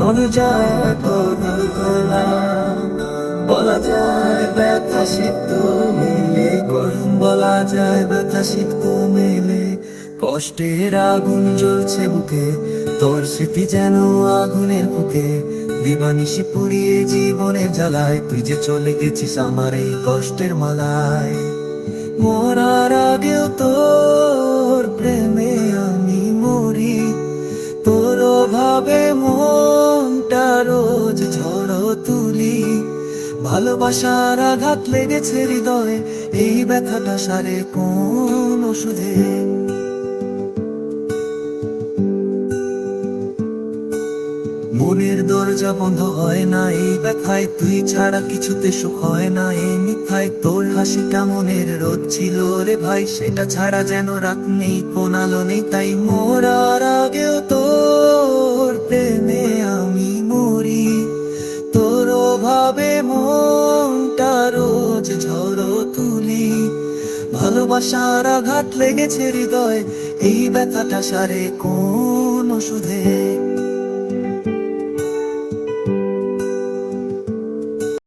মনে যায় বলা যায় ব্যথা সিদ্ধ মেলে বলা যায় ব্যথা সিদ্ধ মেলে। কষ্টের আগুন জ্বলছে বুকে, তোর স্মৃতি যেন আগুনের বুকে। দিবানিশি পুড়িয়ে জীবনের জ্বালায়, তুই যে চলে গেছিস আমার এই কষ্টের মালায়। মরার আগেও তোর ভাবে মনটা রোজ ঝড় তুলি। ভালোবাসার আঘাত লেগেছে হৃদয়ে, এই ব্যথাটা সারে কোন ওষুধে? মনের দরজা বন্ধ হয় না, এই ব্যথায় তুই ছাড়া কিছুতে সুখ হয় না। এই মিথ্যায় তোর হাসিটা মনের রোদ ছিল রে ভাই, সেটা ছাড়া যেন রাত নেই, কোন আলো নেই, তাই মোরার ভালোবাসার আঘাত লেগেছে হৃদয় এই ব্যথাটা সারে কোন ওষুধে?